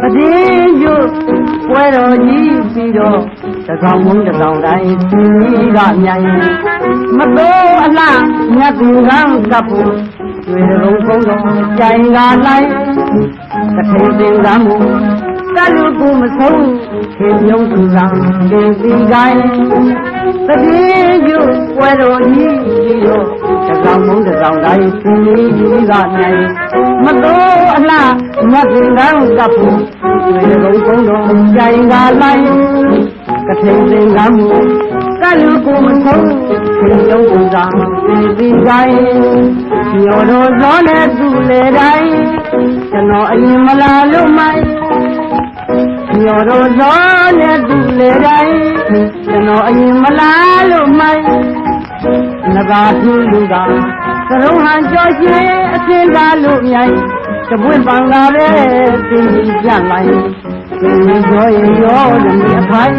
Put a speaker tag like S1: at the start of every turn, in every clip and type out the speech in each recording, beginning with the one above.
S1: ပတိယုပွဲတော်ကြီးပြီးတော့တကောင်မုန်းတကောင်တိုင်းသူကြီးကမြိုင်မတော်အလားမြတ်သူကကပ်ဖို့တွေ့ရုံကုန်းတော်ကြိုင်ကလိုက်တထိန်စင်ကမှုကလူကူ မဆုံးခေမြုံသူကဒေစီတိုင်းတတိယုပွဲတော်ကြီးပြီးတော့တကောင်မုန်းတကောင်တိုင်းသူကြီးကမြိုင်မတော်အလားမြတ်သူကကပ်ဖို့တွေ့ရုံကုန်းတော်ကြိုင်ကလိုက်ကထိန်စင်ကမှုကလူကူမဆုံးခေမြုံသူကဒေစီတိုင်းညောတော်ဇောနဲ့သူလေတိုင်းကျွန်တော်အရင်မလာလို့မို င်းညောတော်ဇောနဲ့သူလေတိုင်းကျွန်တော်အရင်မလာလို့မိုင်းနဂါသူလူကသရုံးဟန်ကြောချင်းအစင်းသားလို့မြိုင်တပွင့်ပန်လာတဲ့သင်ကြီးကြလိုက်သင်ကြီးရောရင်ရောလည်းအဖိုင်း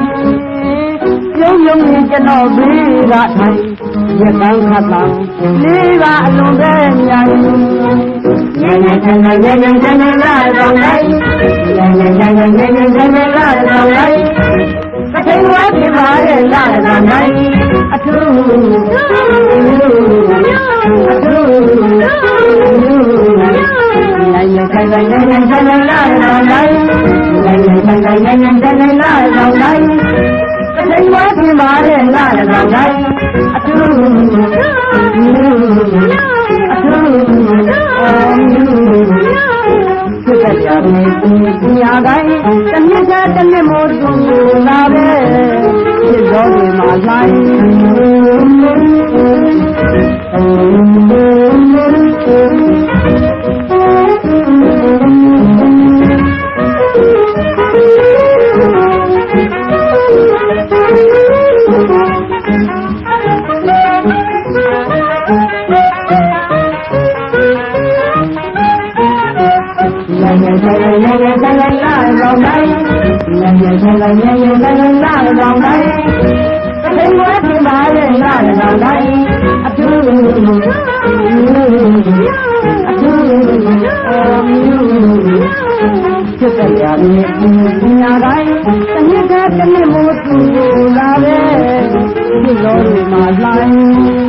S1: ပြုံးပြုံးရင်ကျွန်တော်ဘေးကထိုင်ရကန်းခတ်တံလေးကအလွန်ပဲ ရန်ရန်ရန်ရန်ရန်လာလာလိုက်ကထိန်ဝါပြပါရဲ့လာလာနိုင်အထူးအထူးနိုင်ရန်ရန်ရန်ရန်ရန်လာလာလိုက်နိုင်ရန်ရန်ရန်ရန်ရန်လာလာနိုင်ကထိန်ဝါပြပါရဲ့လာလာနိုင်အထူး सिया गाए तन्ने जा तन्ने मोर लावे ये जोड़ी मालाई Thank you. ကောင်းတိုင်းလမ်းရဲ့ဆက်လက်ရဲ့ရဲ့လက်လုံးလာကောင်းတိုင်းသတိဝတ်ပြပါရဲ့လာကောင်းတိုင်းအပြူအပြူအပြူအပြူကျက်ရရမြေပြင်နာတိုင်းတနည်းကတနည်းမို့သူလာပဲဒီလိုတွေမှာလှိုင်း